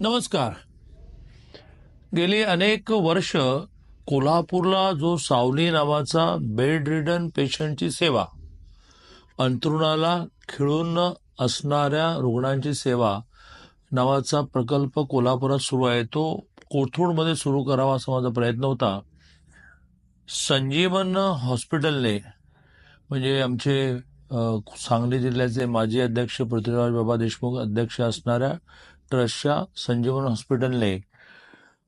नमस्कार. गेली अनेक वर्ष कोल्हापूरला जो सावली नावाचा बेड रिडन पेशंटची सेवा अंतरुणाला खिळून असणाऱ्या रुग्णांची सेवा नावाचा प्रकल्प कोल्हापुरात सुरू आहे. तो कोथरूडमध्ये सुरू करावा असा माझा प्रयत्न होता. संजीवन हॉस्पिटलने म्हणजे आमचे सांगली जिल्ह्याचे माजी अध्यक्ष पृथ्वीराज बाबा देशमुख अध्यक्ष असणाऱ्या ट्रस्टच्या संजीवन हॉस्पिटलने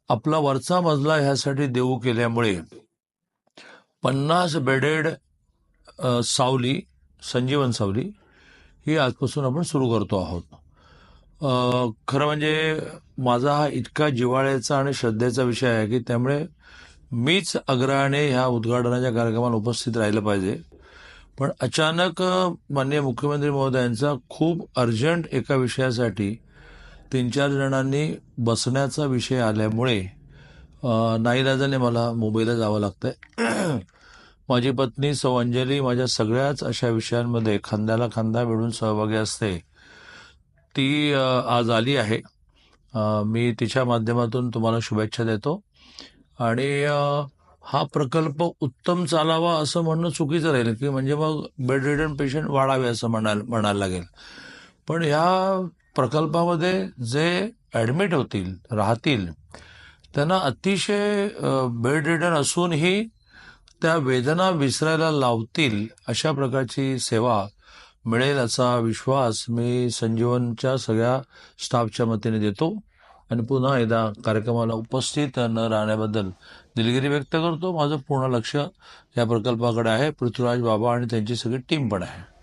आपला वरचा मजला ह्यासाठी देऊ केल्यामुळे पन्नास बेडेड सावली संजीवन सावली ही आजपासून आपण सुरू करतो आहोत. खरं म्हणजे माझा हा इतका जिव्हाळ्याचा आणि श्रद्धेचा विषय आहे की त्यामुळे मीच अग्रहाने ह्या उद्घाटनाच्या कार्यक्रमाला उपस्थित राहिलं पाहिजे. पण अचानक माननीय मुख्यमंत्री महोदयांचा खूप अर्जंट एका विषयासाठी तीन चार जणांनी बसण्याचा विषय आल्यामुळे नाईलाजाने मला मुंबईला जावं लागतंय. माझी पत्नी सौ अंजली माझ्या सगळ्याच अशा विषयांमध्ये खांद्याला खांदा मिळून सहभागी असते. ती आज आली आहे. मी तिच्या माध्यमातून तुम्हाला शुभेच्छा देतो. आणि हा प्रकल्प उत्तम चालावा असं म्हणणं चुकीचं राहील की म्हणजे मग बेड रिडन पेशंट वाढावे असं म्हणाल म्हणायला लागेल. पण ह्या प्रकल्पामध्ये जे ॲडमिट होतील राहतील त्यांना अतिशय बेड रिडन असूनही त्या वेदना विसरायला लावतील अशा प्रकारची सेवा मिळेल असा विश्वास मी संजीवनच्या सगळ्या स्टाफच्या मतीने देतो. आणि पुन्हा एकदा कार्यक्रमाला उपस्थित न राहण्याबद्दल दिलगिरी व्यक्त करतो. माझं पूर्ण लक्ष या प्रकल्पाकडे आहे. पृथ्वीराज बाबा आणि त्यांची सगळी टीम पण आहे.